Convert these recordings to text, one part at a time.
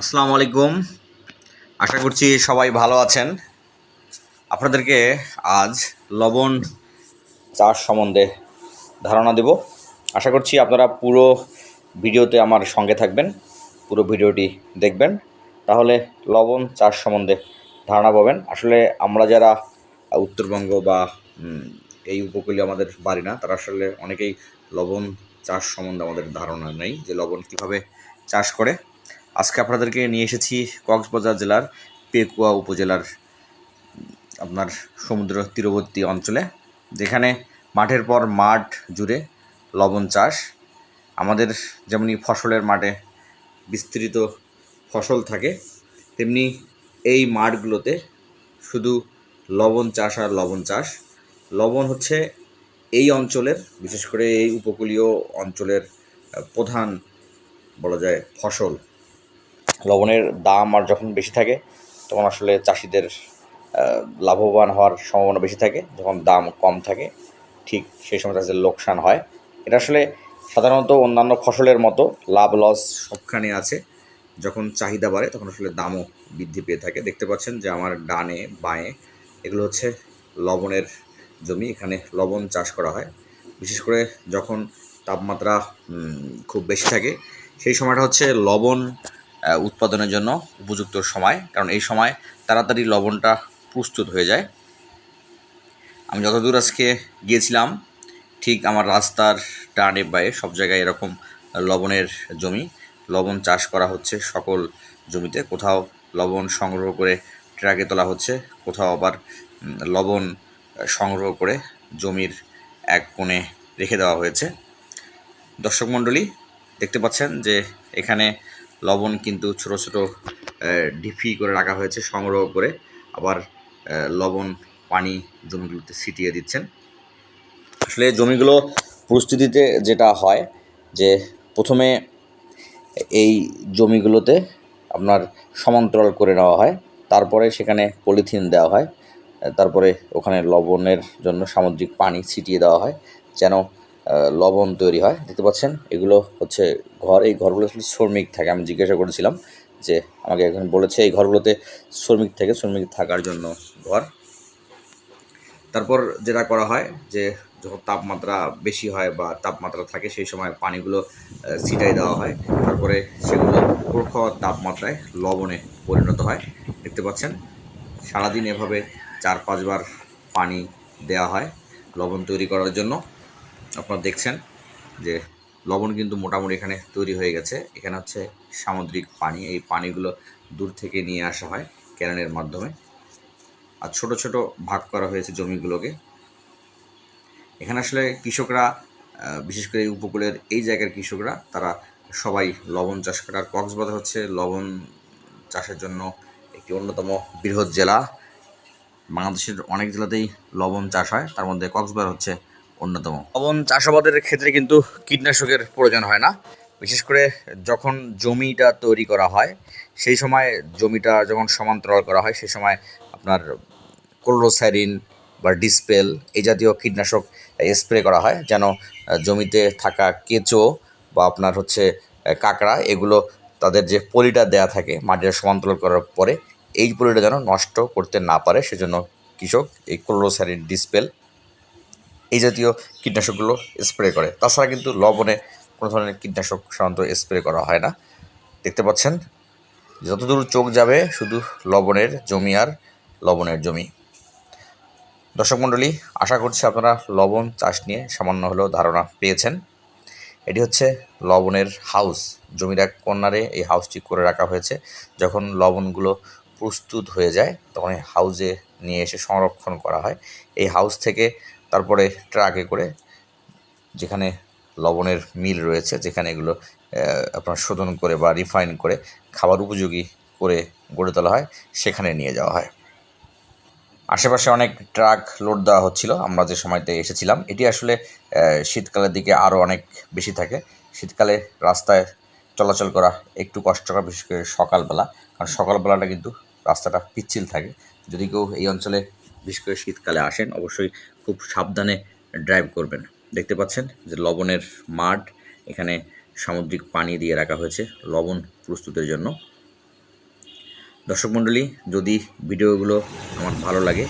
আসসালামু আলাইকুম। আশা করছি সবাই ভালো আছেন। আপনাদেরকে আজ লবণ চাষ সম্বন্ধে ধারণা দেব। আশা করছি আপনারা পুরো ভিডিওতে আমার সঙ্গে থাকবেন, পুরো ভিডিওটি দেখবেন। তাহলে লবণ চাষ সম্বন্ধে ধারণা পাবেন। আসলে আমরা যারা উত্তরবঙ্গ বা এই উপকূলে আমাদের বাড়ি না, তারা আসলে অনেকেই লবণ চাষ সম্বন্ধে আমাদের ধারণা নেই যে লবণ কীভাবে চাষ করে। আজকে আপনাদেরকে নিয়ে এসেছি কক্সবাজার জেলার পেকুয়া উপজেলার, আপনার সমুদ্র তীরবর্তী অঞ্চলে, যেখানে মাঠের পর মাঠ জুড়ে লবণ চাষ। আমাদের যেমনি ফসলের মাঠে বিস্তৃত ফসল থাকে, তেমনি এই মাঠগুলোতে শুধু লবণ চাষ আর লবণ চাষ। লবণ হচ্ছে এই অঞ্চলের, বিশেষ করে এই উপকূলীয় অঞ্চলের প্রধান বলা যায় ফসল। লবণের দাম আর যখন বেশি থাকে, তখন আসলে চাষিদের লাভবান হওয়ার সম্ভাবনা বেশি থাকে। যখন দাম কম থাকে, ঠিক সেই সময় তাদের লোকসান হয়। এটা আসলে সাধারণত অন্যান্য ফসলের মতো লাভ লস সবখানে আছে। যখন চাহিদা বাড়ে, তখন আসলে দামও বৃদ্ধি পেয়ে থাকে। দেখতে পাচ্ছেন যে আমার ডানে, বাঁয়ে এগুলো হচ্ছে লবণের জমি। এখানে লবণ চাষ করা হয়। বিশেষ করে যখন তাপমাত্রা খুব বেশি থাকে, সেই সময়টা হচ্ছে লবণ উৎপাদনের জন্য উপযুক্ত সময়, কারণ এই সময় তাড়াতাড়ি লবণটা প্রস্তুত হয়ে যায়। আমি যতদূর আজকে গিয়েছিলাম, ঠিক আমার রাস্তার ডানে বায়ে সব জায়গায় এরকম লবণের জমি, লবণ চাষ করা হচ্ছে সকল জমিতে। কোথাও লবণ সংগ্রহ করে ট্রাকে তোলা হচ্ছে, কোথাও আবার লবণ সংগ্রহ করে জমির এক কোণে রেখে দেওয়া হয়েছে। দর্শক মণ্ডলী, দেখতে পাচ্ছেন যে এখানে লবণ কিন্তু ছোট ছোট ঢিপি করে রাখা হয়েছে, সংগ্রহ করে আবার লবণ, পানি জমিগুলোতে ছিটিয়ে দিচ্ছেন। আসলে জমিগুলো প্রস্তুতিতে যেটা হয় যে প্রথমে এই জমিগুলোতে আপনার সমান্তরাল করে নেওয়া হয়, তারপরে সেখানে পলিথিন দেওয়া হয়, তারপরে ওখানে লবণের জন্য সামুদ্রিক পানি ছিটিয়ে দেওয়া হয়, যেন লবণ তৈরি হয়, দেখতে পাচ্ছেন? এগুলো হচ্ছে ঘর, এই ঘরগুলো আসলে শ্রমিক থাকে। আমি জিজ্ঞাসা করেছিলাম যে আমাকে এখন বলেছে, এই ঘরগুলোতে শ্রমিক থাকে, শ্রমিক থাকার জন্য ঘর। তারপর যেটা করা হয় যে যখন তাপমাত্রা বেশি হয় বা তাপমাত্রা থাকে, সেই সময় পানিগুলো ছিটাই দেওয়া হয়। তারপরে সেগুলো প্রখর তাপমাত্রায় লবণে পরিণত হয়। দেখতে পাচ্ছেন? সারাদিন এভাবে চার পাঁচবার পানি দেওয়া হয় লবণ তৈরি করার জন্য। আপনারা দেখছেন যে লবণ কিন্তু মোটামুটি এখানে তৈরি হয়ে গেছে। এখানে হচ্ছে সামুদ্রিক পানি। এই পানিগুলো দূর থেকে নিয়ে আসা হয় ক্যানেলের মাধ্যমে। আর ছোট ছোট ভাগ করা হয়েছে জমিগুলোকে। এখানে আসলে কৃষকরা বিশেষ করে উপকূলের এই জায়গার কৃষকরা, তারা সবাই লবণ চাষ করে। আর কক্সবাজার হচ্ছে লবণ চাষের জন্য একটি অন্যতম বৃহৎ জেলা। বাংলাদেশের অনেক জেলাতেই লবণ চাষ হয়। তার মধ্যে কক্সবাজার হচ্ছে অন্যতম। লবণ চাষাবাদের ক্ষেত্রে কিন্তু কীটনাশকের প্রয়োজন হয় না। বিশেষ করে যখন জমিটা তৈরি করা হয়, সেই সময় জমিটা যখন সমান্তরাল করা হয়, সেই সময় আপনার ক্লোরোস্যারিন বা ডিসপেল এই জাতীয় কীটনাশক স্প্রে করা হয়, যেন জমিতে থাকা কেঁচো বা আপনার হচ্ছে কাঁকড়া, এগুলো তাদের যে পলিটা দেয়া থাকে মাটিটা সমান্তরাল করার পরে, এই পলিটা যেন নষ্ট করতে না পারে। সেজন্য কৃষক এই ক্লোরোস্যারিন ডিসপেল এই জাতীয় কীটনাশকগুলো স্প্রে করে। তাছাড়া কিন্তু লবণে কোনো ধরনের কীটনাশক সাধারণত স্প্রে করা হয় না। দেখতে পাচ্ছেন, যতদূর চোখ যাবে শুধু লবণের জমি আর লবণের জমি। দর্শক মণ্ডলী, আশা করছি আপনারা লবণ চাষ নিয়ে সামান্য হলেও ধারণা পেয়েছেন। এটি হচ্ছে লবণের হাউস। জমির এক কর্নারে এই হাউসটি করে রাখা হয়েছে। যখন লবণগুলো প্রস্তুত হয়ে যায়, তখন এই হাউসে নিয়ে এসে সংরক্ষণ করা হয়। এই হাউস থেকে তারপরে ট্রাকে করে যেখানে লবণের মিল রয়েছে, যেখানে এগুলো আপনার শোধন করে বা রিফাইন করে খাবার উপযোগী করে গড়ে তোলা হয়, সেখানে নিয়ে যাওয়া হয়। আশেপাশে অনেক ট্রাক লোড দেওয়া হচ্ছিল, আমরা যে সময়তে এসেছিলাম, এটি আসলে শীতকালের দিকে আরও অনেক বেশি থাকে। শীতকালে রাস্তায় চলাচল করা একটু কষ্টকর, বিশেষ করে সকালবেলা, কারণ সকালবেলাটা কিন্তু রাস্তাটা পিচ্ছিল থাকে। যদি কেউ এই অঞ্চলে বিশেষ করে শীতকালে আসেন, অবশ্যই খুব সাবধানে ড্রাইভ করবেন। দেখতে পাচ্ছেন যে লবণের মাঠ এখানে সামুদ্রিক পানি দিয়ে রাখা হয়েছে, লবণ প্রস্তুতের জন্য। দর্শক মণ্ডলী, যদি ভিডিওগুলো আমার ভালো লাগে,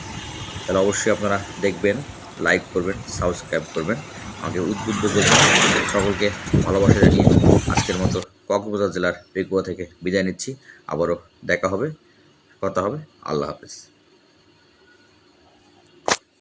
তাহলে অবশ্যই আপনারা দেখবেন লাইক করবেন সাবস্ক্রাইব করবেন। আমাকে উদ্বুদ্ধ করবেন। সকলকে ভালোবাসা জানিয়ে আজকের মতো কক্সবাজার জেলার পেকুয়া থেকে বিদায় নিচ্ছি। আবারও দেখা হবে, কথা হবে। আল্লাহ হাফেজ।